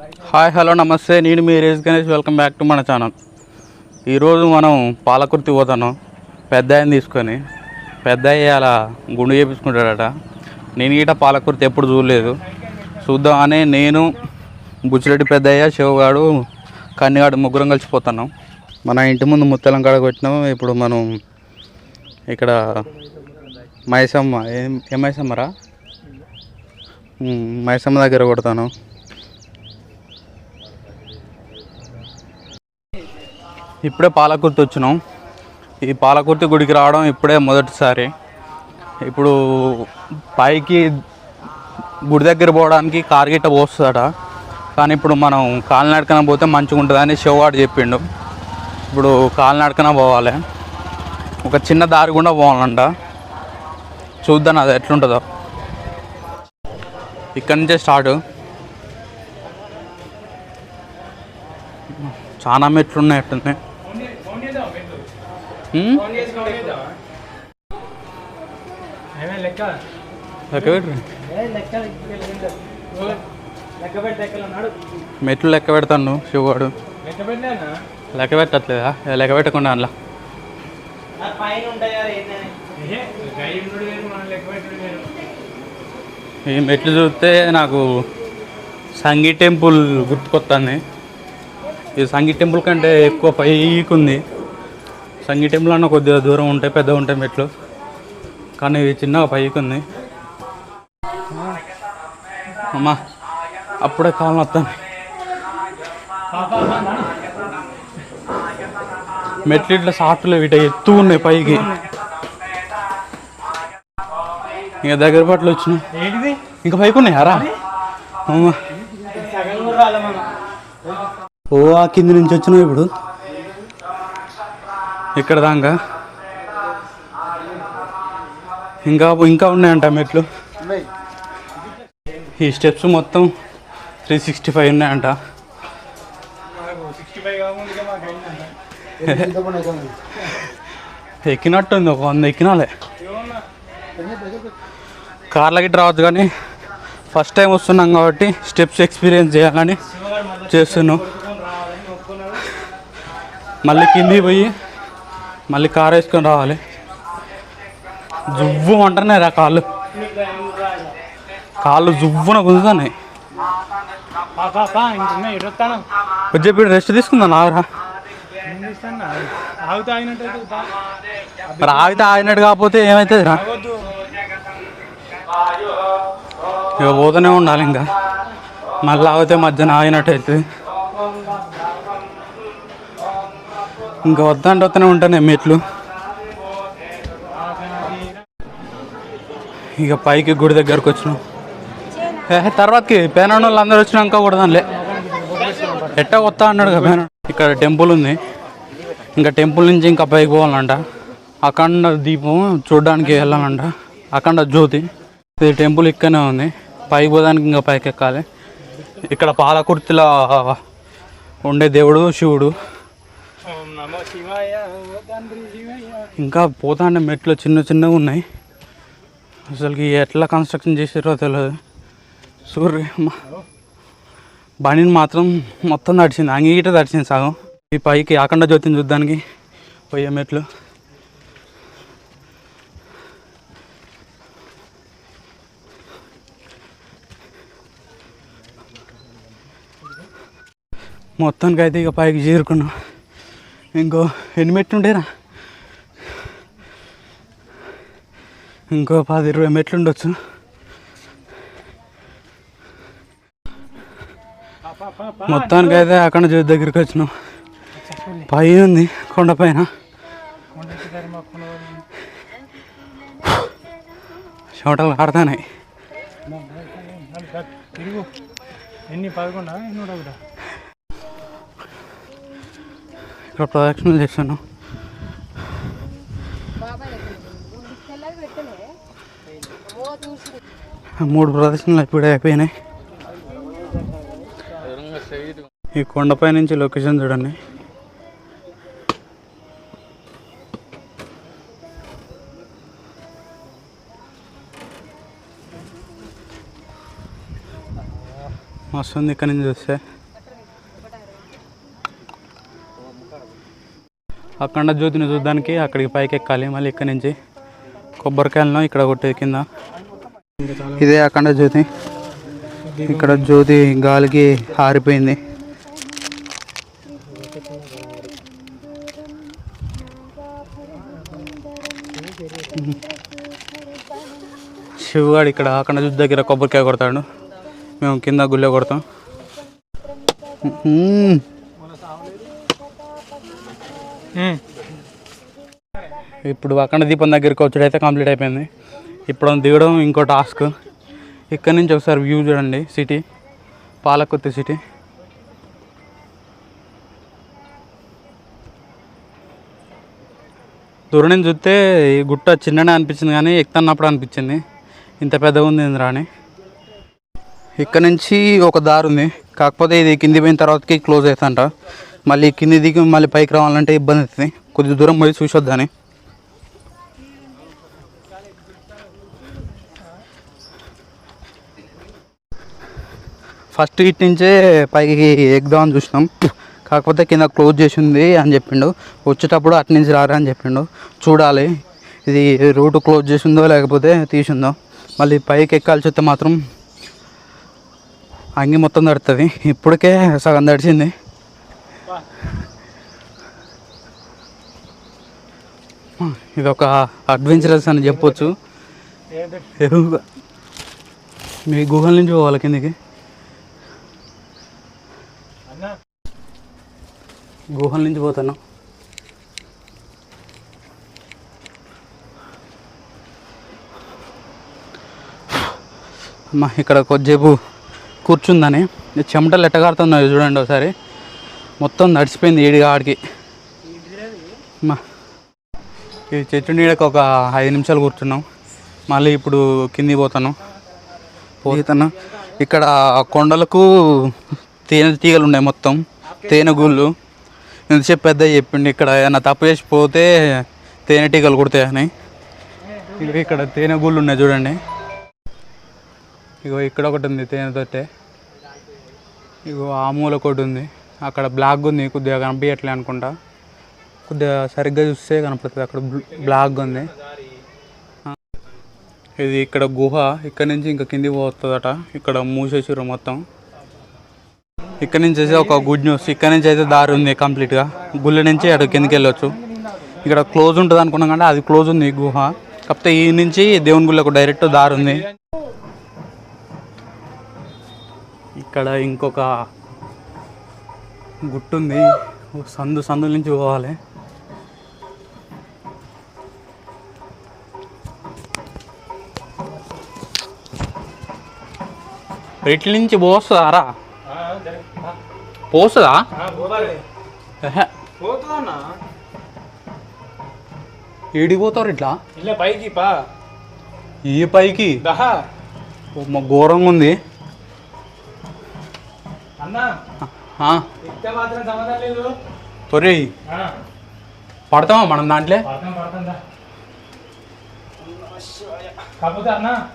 Hi hello నమస్తే. నేను మీ రేస్ గణేష్. వెల్కమ్ బ్యాక్ టు మన ఛానల్. ఈరోజు మనం పాలకుర్తి పోతాను. పెద్ద ఆయన తీసుకొని. పెద్ద అయ్యి అలా గుండు చేపించుకుంటాడట. నేను గీట పాలకుర్తి ఎప్పుడు చూడలేదు. చూద్దామని నేను బుచ్చిరెడ్డి పెద్దయ్య శివగాడు కన్నిగాడు ముగ్గురం కలిసిపోతున్నాం మన ఇంటి ముందు ముత్తలం కాడ కొట్టినాము ఇప్పుడు మనం ఇక్కడ మైసమ్మ. ఏం ఏ మైసమ్మరా? మైసమ్మ దగ్గర కొడతాను. ఇప్పుడే పాలకుర్తి వచ్చినాం. ఈ పాలకుర్తి గుడికి రావడం ఇప్పుడే మొదటిసారి. ఇప్పుడు పైకి గుడి దగ్గర పోవడానికి కార్ గిట్ట పోస్తుందట. కానీ ఇప్పుడు మనం కాలినడకన పోతే మంచిగా ఉంటుందని శివవాడు చెప్పిండు. ఇప్పుడు కాలినడకన పోవాలి. ఒక చిన్న దారి గుండా పోవాలంట. చూద్దాం అది ఎట్లుంటుందో. ఇక్కడి నుంచే స్టార్ట్. చాలా మెట్లు ఉన్నాయట్టుంది ఉమ్? Hmm? మెట్లు లెక్క పెడతాను శివగాడు. లెక్క పెట్టట్లేదా? లెక్క పెట్టకుండా అందులో ఈ మెట్లు చూస్తే నాకు సంగీ టెంపుల్ గుర్తుకొస్తుంది ఈ సంగీ టెంపుల్ కంటే ఎక్కువ పైకి ఉంది. సంగీ టెంపుల్ అన్న కొద్దిగా దూరం ఉంటాయి పెద్ద ఉంటాయి మెట్లు. కానీ ఇది చిన్నగా పైకి ఉంది అమ్మా అప్పుడే కాలం వస్తాను మెట్లు ఇట్లా సాట్లు ఇట ఎత్తు ఉన్నాయి పైకి. ఇంకా దగ్గర పట్లు వచ్చినాయి. ఏంటిది? ఇంకా పైకి ఉన్నాయారా ఓ ఆ కింది నుంచి వచ్చినావు ఇప్పుడు. ఇక్కడ దాకా ఇంకా ఇంకా ఉన్నాయంట మెట్లు. ఈ స్టెప్స్ మొత్తం త్రీ సిక్స్టీ ఫైవ్ ఉన్నాయంట. ఎక్కినట్టుంది ఒక వంద ఎక్కినాలే. కార్లకి రావద్దు కానీ ఫస్ట్ టైం వస్తున్నాం కాబట్టి స్టెప్స్ ఎక్స్పీరియన్స్ చేయాలని చేస్తున్నాం. మళ్ళీ కిందికి పోయి మళ్ళీ కారు వేసుకొని రావాలి. జువ్వు అంటున్నాయి రా కాళ్ళు. కాళ్ళు జువ్వున గుంజుతున్నాయి. రెస్ట్ తీసుకుందా నాగరా. మరి ఆగితే ఆగినట్టు కాకపోతే ఏమవుతుంది రా? ఇక పోతూనే ఉండాలి ఇంకా. మళ్ళీ ఆగితే మధ్యాహ్నం ఆగినట్టు అవుతుంది. ఇంకా వద్దంటే వస్తూనే ఉంటానే మెట్లు. ఇక పైకి గుడి దగ్గరకు వచ్చినాం. ఏ తర్వాతకి పేనాడు వాళ్ళు అందరు వచ్చినాక కొడదాంలే. ఎట్టా వస్తా అన్నాడు కదా పేనాడు ఇక్కడ టెంపుల్ ఉంది. ఇంకా టెంపుల్ నుంచి ఇంకా పైకి పోవాలంట. అఖండ దీపం చూడడానికి వెళ్ళాలంట. అఖండ జ్యోతి. ఇది టెంపుల్ ఇక్కడనే ఉంది. పైకి పోదానికి ఇంకా పైకి ఎక్కాలి ఇక్కడ పాలకుర్తిలో ఉండే దేవుడు శివుడు ఓం నమో శివాయ ఓ తండ్రి శివయ్య ఇంకా పోతాండే మెట్లు చిన్న చిన్నగా ఉన్నాయి. అసలుకి ఎట్లా కన్స్ట్రక్షన్ చేసారో తెలియదు సూర్య బండిని మాత్రం మొత్తం తడిచింది అంగీట నడిచింది సగం. ఈ పైకి ఆకండ జ్యోతిని చూద్దానికి పోయే మెట్లు. మొత్తానికి అయితే ఇక పైకి చేరుకున్నాం. ఇంకో ఎన్ని మెట్లు ఉండేరా ఇంకో పది ఇరవై మెట్లు ఉండొచ్చు. మొత్తానికి అయితే అక్కడ జ్యోతి దగ్గరికి వచ్చినాం. పై ఉంది కొండ పైన. చోటలు ఆడతానాయి. ఎన్ని పదకొండా? ఎన్ని ఒకటా ఇక్కడ ప్రదక్షిణలు చేశాను. మూడు ప్రదక్షిణలు ఇప్పుడే అయిపోయినాయి. ఈ కొండపై నుంచి లొకేషన్ చూడండి. మస్తుంది ఇక్కడ నుంచి చూస్తే. అక్కడ జ్యోతిని చూడడానికి అక్కడికి పైకి ఎక్కాలి మళ్ళీ ఇక్కడ నుంచి కొబ్బరికాయలను ఇక్కడ కొట్టే కింద. ఇదే అఖండ జ్యోతి. ఇక్కడ జ్యోతి గాలికి ఆరిపోయింది. శివగాడు ఇక్కడ అఖండ జ్యోతి దగ్గర కొబ్బరికాయ కొడతాడు. మేము కింద గుళ్ళ కొడతాం. ఇప్పుడు అఖండ దీపం దగ్గరికి వచ్చుడైతే కంప్లీట్ అయిపోయింది. ఇప్పుడు దిగడం ఇంకో టాస్క్. ఇక్కడ నుంచి ఒకసారి వ్యూ చూడండి సిటీ. పాలకొత్తి సిటీ. దూరం నుంచి చూస్తే ఈ గుట్ట చిన్ననే అనిపించింది కానీ ఎక్కుతున్నప్పుడు అనిపించింది. ఇంత పెద్దగా ఉంది రాని అని. ఇక్కడ నుంచి ఒక దారి ఉంది. కాకపోతే ఇది కింది పోయిన తర్వాతకి క్లోజ్ అవుతుంట మళ్ళీ కింది దిగి మళ్ళీ పైకి రావాలంటే ఇబ్బంది అవుతుంది. కొద్ది దూరం పోయి చూసొద్దని. ఫస్ట్ ఇటు నుంచే పైకి ఎక్కుదామని చూసినాం. కాకపోతే కింద క్లోజ్ చేసింది అని చెప్పిండు. వచ్చేటప్పుడు అటు నుంచి రారా అని చెప్పిండు. చూడాలి. ఇది రూట్ క్లోజ్ చేసిందో లేకపోతే తీసిందో. మళ్ళీ పైకి ఎక్కాల్సి వస్తే మాత్రం అంగి మొత్తం తడుతుంది. ఇప్పటికే సగం తడిచింది ఇది ఒక అడ్వెంచరస్ అని చెప్పొచ్చు. మీ గుహల నుంచి పోవాలి కిందికి. గుహల నుంచి పోతాను అమ్మా ఇక్కడ కొద్దిసేపు కూర్చుందని. చెమటలు ఎట్టగారుతున్నాయి చూడండి ఒకసారి. మొత్తం నడిచిపోయింది ఈడిగా ఆడికి ఇది ఈ చెట్టు నీడకు ఒక ఐదు నిమిషాలు కూర్చున్నాం. మళ్ళీ ఇప్పుడు కిందికి పోతాను. పోతాను. ఇక్కడ కొండలకు తేనె తీగలు ఉన్నాయి మొత్తం. తేనె గుళ్ళు. ఎంతసేపు పెద్ద చెప్పిండు ఇక్కడ ఏమైనా తప్పు చేసి పోతే తేనెటీగలు కుడతాయని. ఇక ఇక్కడ తేనె గుళ్ళు ఉన్నాయి చూడండి. ఇగో ఇక్కడ ఒకటి ఉంది తేనె తోటే. ఇగో ఆ మూల ఒకటి ఉంది. అక్కడ బ్లాక్ ఉంది కొద్దిగా కనిపించట్లే అనుకుంటా. కొద్దిగా సరిగ్గా చూస్తే కనపడుతుంది అక్కడ బ్లాక్ ఉంది. ఇది ఇక్కడ గుహ ఇక్కడ నుంచి ఇంకా కింది పోతుందట ఇక్కడ మూసేసారు మొత్తం. ఇక్కడ నుంచి అయితే ఒక గుడ్ న్యూస్ ఇక్కడ నుంచి అయితే దారి ఉంది కంప్లీట్గా. గుళ్ళ నుంచి అటు కిందకి వెళ్ళొచ్చు. ఇక్కడ క్లోజ్ ఉంటుంది అనుకున్నాం కానీ అది క్లోజ్ ఉంది ఈ గుహ. కాకపోతే ఈ నుంచి దేవుని గుళ్ళకు డైరెక్ట్ దారి ఉంది. ఇక్కడ ఇంకొక గుట్టు ఉంది ఓ సందు సందు నుంచి పోవాలి. ఇట్ల నుంచి పోస్తుందారా? పోస్తుందా? ఎహె. పోతుందన్నా. ఏడికి పోతారు ఇట్లా? పైకి పా. ఈ పైకి? ఘోరంగా ఉంది. అన్నా. ఆ, పడతామా మనం దాంట్లో? కాకపోతే అన్న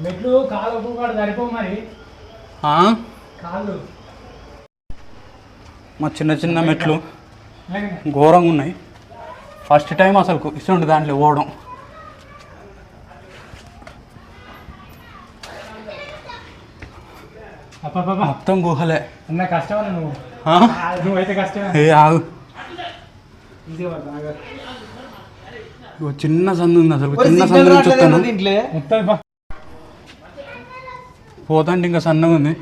మెట్లు కాలు సరిపో మరి? కాళ్ళు. మా చిన్న చిన్న మెట్లు. ఘోరంగా ఉన్నాయి. ఫస్ట్ టైం అసలు ఇష్టం దాంట్లో పోవడం. మొత్తం గుహలే. అన్న కష్టమన్నా నువ్వు? నువ్వైతే కష్టమే. ఆగు. చిన్న సందు ఉంది అసలు. చిన్న సందు నుంచి వస్తాను. ఇంకా సన్నగా ఉంది.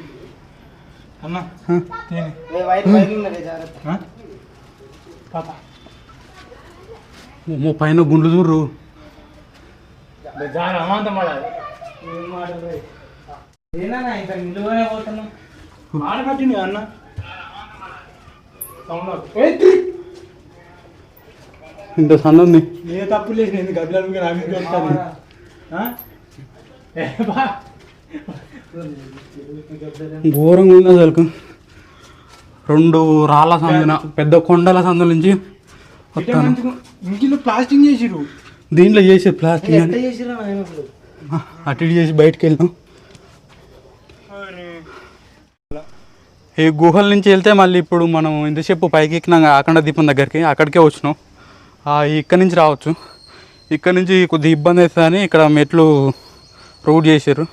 అన్న ఓ పైన గుండ్లు చూర్రు. ఆడబట్టింది అన్న. ఇంత సందు ఉంది. ఏ తప్పు లేదు నేను గబ్బిలాలు. ఘోరంగా ఉంది అసలు. రెండు రాళ్ళ సందున పెద్ద కొండల సందు నుంచి వస్తాను. ప్లాస్టింగ్ చేసిరు దీంట్లో చేసే చేసిరా అటు చేసి బయటకు వెళ్ళాం ఈ గుహల నుంచి వెళ్తే మళ్ళీ ఇప్పుడు మనం ఇంతసేపు పైకి ఎక్కినాం కదా దీపం దగ్గరికి అక్కడికే వచ్చినాం. ఇక్కడి నుంచి రావచ్చు. ఇక్కడ నుంచి కొద్దిగా ఇబ్బంది అవుతుందని ఇక్కడ మెట్లు రూట్ చేశారు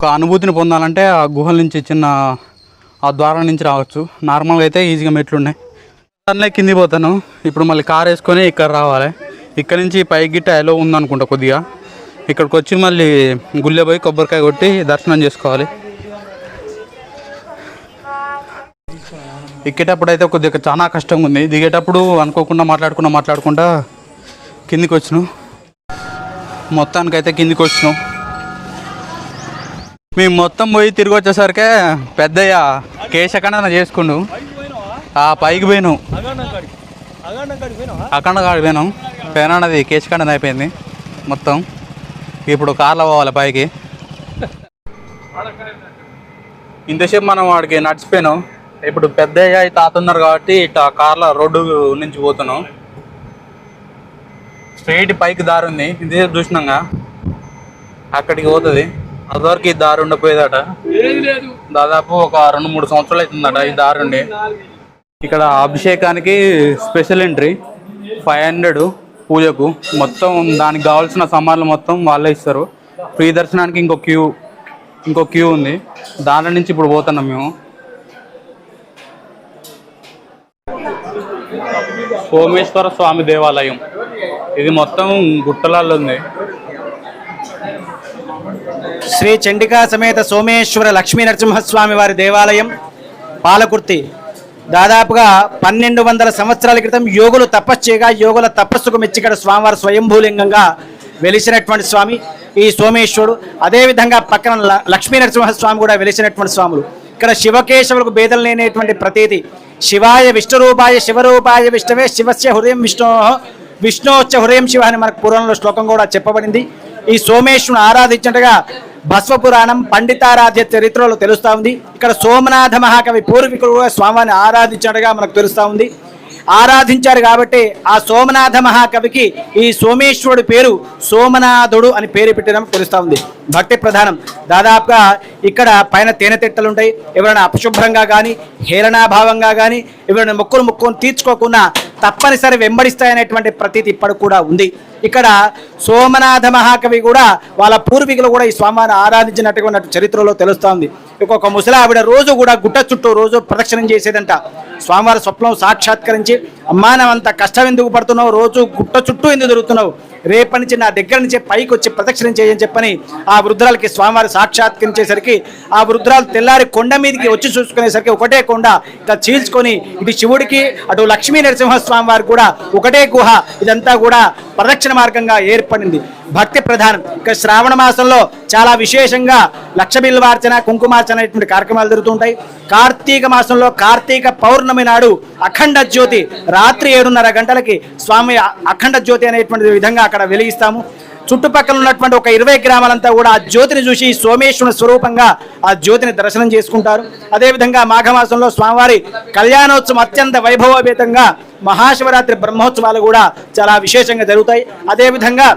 ఒక అనుభూతిని పొందాలంటే ఆ గుహల నుంచి చిన్న ఆ ద్వారం నుంచి రావచ్చు. నార్మల్గా అయితే ఈజీగా మెట్లు ఉన్నాయి. దానిలో కింది పోతాను. ఇప్పుడు మళ్ళీ కార్ వేసుకొని ఇక్కడ రావాలి. ఇక్కడ నుంచి పైకి గిట్ట ఎలో ఉందనుకుంటా కొద్దిగా. ఇక్కడికి వచ్చి మళ్ళీ గుళ్ళె పోయి కొబ్బరికాయ కొట్టి దర్శనం చేసుకోవాలి. ఎక్కేటప్పుడు అయితే కొద్దిగా చాలా కష్టంగా ఉంది. దిగేటప్పుడు అనుకోకుండా మాట్లాడుకున్నా మాట్లాడుకుంటా కిందికి వచ్చినాం. మొత్తానికైతే కిందికి వచ్చినాం. మేము మొత్తం పోయి తిరిగి వచ్చేసరికి పెద్దయ్య కేశఖండన చేసుకుండు. ఆ పైకి పోయినాం. అఖండ కాడికి పోయినాం. పేనాడది కేశఖండన అయిపోయింది మొత్తం. ఇప్పుడు కార్లో పోవాలి పైకి. ఇంతసేపు మనం వాడికి నడిచిపోయినాం. ఇప్పుడు పెద్దయ్య తాత ఉన్నారు కాబట్టి ఇట్లా కార్ల రోడ్డు నుంచి పోతున్నాం. స్ట్రైట్ పైకి దారి ఉంది. ఇది చూసినాగా అక్కడికి పోతుంది. అదివరకు ఈ దారి ఉండిపోయేదట. దాదాపు ఒక రెండు మూడు సంవత్సరాలు అవుతుందట ఈ దారి ఉండి. ఇక్కడ అభిషేకానికి స్పెషల్ ఎంట్రీ. ఫైవ్ హండ్రెడ్ పూజకు. మొత్తం దానికి కావాల్సిన సామాన్లు మొత్తం వాళ్ళే ఇస్తారు. ఫ్రీ దర్శనానికి ఇంకో క్యూ ఇంకో క్యూ ఉంది. దాని నుంచి ఇప్పుడు పోతున్నాం మేము. సోమేశ్వర స్వామి దేవాలయం. ఇది మొత్తం గుట్టలలో ఉంది. శ్రీ చండికా సమేత సోమేశ్వర లక్ష్మీ నరసింహస్వామి వారి దేవాలయం పాలకుర్తి. దాదాపుగా పన్నెండు వందల సంవత్సరాల క్రితం యోగులు తపస్సు యోగుల తపస్సుకు మెచ్చి ఇక్కడ స్వామివారు స్వయంభూలింగంగా వెలిసినటువంటి స్వామి ఈ సోమేశ్వరుడు. అదేవిధంగా పక్కన లక్ష్మీ నరసింహస్వామి కూడా వెలిసినటువంటి స్వాములు. ఇక్కడ శివకేశవులకు భేదం లేనటువంటి ప్రతీతి. శివాయ విష్ణురూపాయ శివరూపాయ విష్ణవే శివస్య హృదయం విష్ణో. విష్ణోచ్చ హృదయం శివ అని మనకు పూర్వంలో శ్లోకం కూడా చెప్పబడింది. ఈ సోమేశ్వరుని ఆరాధించినట్టుగా భస్వపురాణం పండితారాధ్య చరిత్రలో తెలుస్తూ ఉంది. ఇక్కడ సోమనాథ మహాకవి పూర్వీకులు స్వామిని ఆరాధించినట్టుగా మనకు తెలుస్తూ ఉంది. ఆరాధించారు కాబట్టి ఆ సోమనాథ మహాకవికి ఈ సోమేశ్వరుడు పేరు సోమనాథుడు అని పేరు పెట్టడం తెలుస్తా ఉంది. భక్తి ప్రధానం. దాదాపుగా ఇక్కడ పైన తేనె తిట్టలు ఉంటాయి. ఎవరైనా అపశుభ్రంగా కానీ హేళనాభావంగా కానీ ఎవరైనా మొక్కులు మొక్కులు తీర్చుకోకుండా తప్పనిసరి వెంబడిస్తాయనేటువంటి ప్రతీతి ఇప్పటికి కూడా ఉంది. ఇక్కడ సోమనాథ మహాకవి కూడా వాళ్ళ పూర్వీకులు కూడా ఈ స్వామిని ఆరాధించినట్టుగా ఉన్నట్టు చరిత్రలో తెలుస్తోంది ఇంకొక ముసలి ఆవిడ రోజు కూడా గుట్ట చుట్టూ రోజు ప్రదక్షిణం చేసేదంట. స్వామివారి స్వప్నం సాక్షాత్కరించి అమ్మా అంత కష్టం ఎందుకు పడుతున్నావు? రోజు గుట్ట చుట్టూ ఎందుకు తిరుగుతున్నావు? రేపటి నుంచి నా దగ్గర నుంచి పైకి వచ్చి ప్రదక్షిణం చేయని చెప్పని ఆ వృద్ధురాలకి స్వామివారి సాక్షాత్కరించేసరికి ఆ వృద్ధురాలు తెల్లారి కొండ మీదకి వచ్చి చూసుకునేసరికి ఒకటే కొండ. ఇట్లా చీల్చుకొని ఇటు శివుడికి అటు లక్ష్మీ నరసింహస్వామి వారికి కూడా ఒకటే గుహ. ఇదంతా కూడా ప్రదక్షిణ మార్గంగా ఏర్పడింది. భక్తి ప్రధానం. ఇక శ్రావణ మాసంలో చాలా విశేషంగా లక్ష బిల్వార్చన కుంకుమార్చన అనేటువంటి కార్యక్రమాలు జరుగుతుంటాయి కార్తీక మాసంలో కార్తీక పౌర్ణమి నాడు అఖండ జ్యోతి రాత్రి ఏడున్నర గంటలకి స్వామి అఖండ జ్యోతి అనేటువంటి విధంగా అక్కడ వెలిగిస్తాము. చుట్టుపక్కల ఉన్నటువంటి ఒక ఇరవై గ్రామాలంతా కూడా ఆ జ్యోతిని చూసి సోమేశ్వరుని స్వరూపంగా ఆ జ్యోతిని దర్శనం చేసుకుంటారు. అదేవిధంగా మాఘమాసంలో స్వామివారి కళ్యాణోత్సవం అత్యంత వైభవోపేతంగా మహాశివరాత్రి బ్రహ్మోత్సవాలు కూడా చాలా విశేషంగా జరుగుతాయి. అదేవిధంగా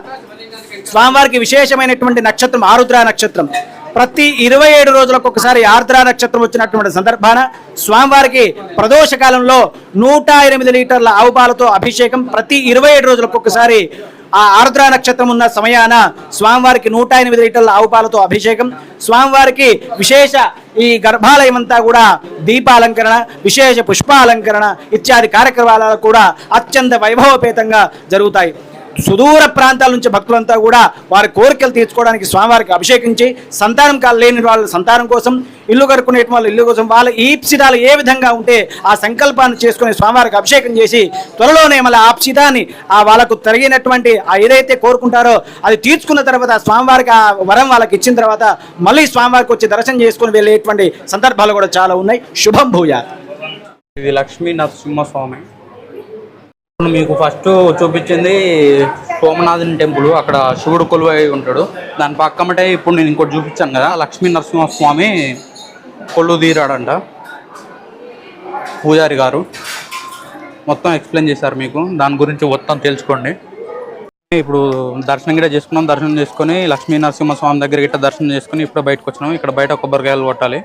స్వామివారికి విశేషమైనటువంటి నక్షత్రం ఆరుద్ర నక్షత్రం. ప్రతి ఇరవై ఏడు రోజులకు ఒకసారి ఆర్ద్ర నక్షత్రం వచ్చినటువంటి సందర్భాన స్వామివారికి ప్రదోష కాలంలో నూట ఎనిమిది లీటర్ల ఆవు పాలతో అభిషేకం. ప్రతి ఇరవై ఏడు రోజులకు ఒకసారి ఆ ఆర్ద్ర నక్షత్రం ఉన్న సమయాన స్వామివారికి నూట ఎనిమిది లీటర్ల ఆవు పాలతో అభిషేకం. స్వామివారికి విశేష ఈ గర్భాలయం అంతా కూడా దీపాలంకరణ విశేష పుష్పాలంకరణ ఇత్యాది కార్యక్రమాలు కూడా అత్యంత వైభవపేతంగా జరుగుతాయి. సుదూర ప్రాంతాల నుంచి భక్తులంతా కూడా వారి కోరికలు తీర్చుకోవడానికి స్వామివారికి అభిషేకించి సంతానం కాలు లేని వాళ్ళ సంతానం కోసం ఇల్లు కట్టుకునే వాళ్ళ ఇల్లు కోసం వాళ్ళ ఈప్సితాలు ఏ విధంగా ఉంటే ఆ సంకల్పాన్ని చేసుకుని స్వామివారికి అభిషేకం చేసి త్వరలోనే మళ్ళీ ఆప్సితాన్ని ఆ వాళ్ళకు తరిగినటువంటి ఆ ఏదైతే కోరుకుంటారో అది తీర్చుకున్న తర్వాత స్వామివారికి ఆ వరం వాళ్ళకి ఇచ్చిన తర్వాత మళ్ళీ స్వామివారికి వచ్చి దర్శనం చేసుకుని వెళ్ళేటువంటి సందర్భాలు కూడా చాలా ఉన్నాయి. శుభం భూయాత్. ఇది లక్ష్మీ నరసింహస్వామి. మీకు ఫస్ట్ చూపించింది సోమనాథుని టెంపుల్. అక్కడ శివుడు కొలువై ఉంటాడు. దాని పక్కమటే ఇప్పుడు నేను ఇంకోటి చూపించాను కదా లక్ష్మీ నరసింహస్వామి కొళ్ళు తీరాడంట. పూజారి గారు. మొత్తం ఎక్స్ప్లెయిన్ చేశారు మీకు. దాని గురించి మొత్తం తెలుసుకోండి. ఇప్పుడు దర్శనం కూడా చేసుకున్నాం. దర్శనం చేసుకొని లక్ష్మీ నరసింహస్వామి దగ్గర గిట్ట దర్శనం చేసుకుని ఇప్పుడు బయటకు వచ్చినాం. ఇక్కడ బయట కొబ్బరికాయలు కొట్టాలి.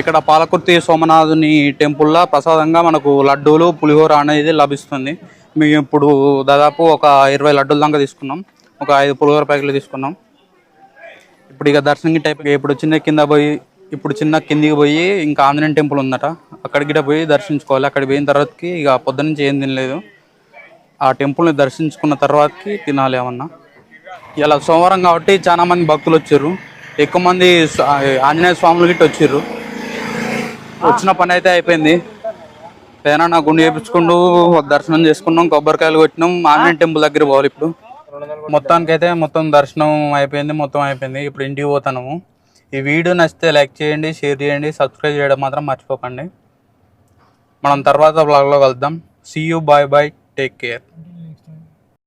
ఇక్కడ పాలకుర్తి సోమనాథుని టెంపుల్లో ప్రసాదంగా మనకు లడ్డూలు పులిహోర అనేది లభిస్తుంది. మేము ఇప్పుడు దాదాపు ఒక ఇరవై లడ్డూల దాకా తీసుకున్నాం. ఒక ఐదు పులిహోర ప్యాకెట్లు తీసుకున్నాం. ఇప్పుడు ఇక దర్శనం టైప్ ఇప్పుడు చిన్న కింద పోయి ఇప్పుడు చిన్న కిందికి పోయి ఇంకా ఆంజనేయ టెంపుల్ ఉందట. అక్కడికి పోయి దర్శించుకోవాలి. అక్కడికి పోయిన తర్వాతకి ఇక పొద్దు నుంచి ఏం తినలేదు. ఆ టెంపుల్ని దర్శించుకున్న తర్వాతకి తినాలి ఏమన్నా. ఇలా సోమవారం కాబట్టి చాలా మంది భక్తులు వచ్చారు. ఎక్కువ మంది ఆంజనేయ స్వాములు గిట్ట వచ్చారు వచ్చిన పని అయితే అయిపోయింది. పేనా నా గుండె చేపించుకుంటూ దర్శనం చేసుకున్నాం కొబ్బరికాయలు కొట్టినాం. ఆంజనేయ టెంపుల్ దగ్గర పోవాలి ఇప్పుడు. మొత్తానికైతే మొత్తం దర్శనం అయిపోయింది మొత్తం అయిపోయింది. ఇప్పుడు ఇంటికి పోతాము ఈ వీడియో నచ్చితే లైక్ చేయండి షేర్ చేయండి సబ్స్క్రైబ్ చేయడం మాత్రం మర్చిపోకండి. మనం తర్వాత బ్లాగ్లో కలుద్దాం. See you bye bye take care